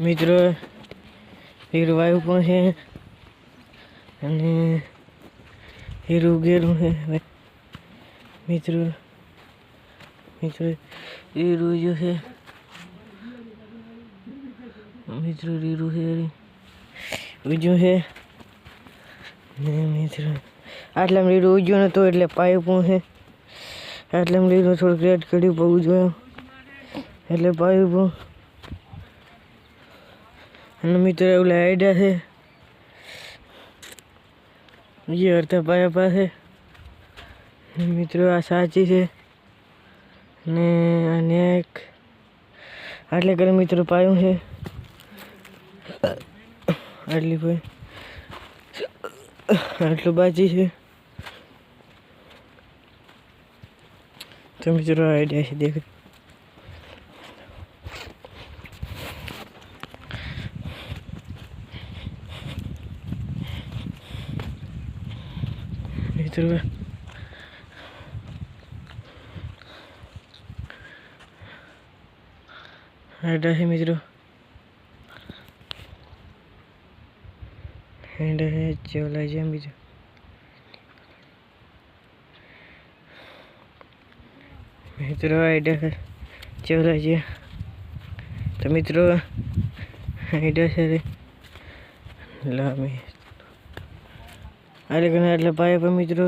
મિત્રો, હીરું વાયુ પણ છે અને હીરું ગેરું છે. મિત્રો મિત્રો, હીરું જો છે. મિત્રો રીરું છે. ઉજ્યું છે. ને મિત્રો આટલા રીરું ઉજ્યું નતું એટલે પાયું પણ છે. આટલા રીરું થોડુંક રેડ કર્યું બહુ જોયું એટલે પાયું પણ અને મિત્રો એવું આઈડિયા છે જે અર્થ પાયા પાસે મિત્રો આ સાચી છે. ને અને એક આટલે કરે મિત્રો પાયું છે. આટલી ભાઈ આટલું બાજી છે. તો મિત્રો આઈડિયા છે, દેખ. મિત્રો આઈડિયા છે મિત્રો હેન્ડ હે ચોલા છે બીજું મિત્રો આઈડિયા ચોલા છે તો મિત્રો આઈડિયા છે રે લામી આલે લગ્ન એટલે પર મિત્રો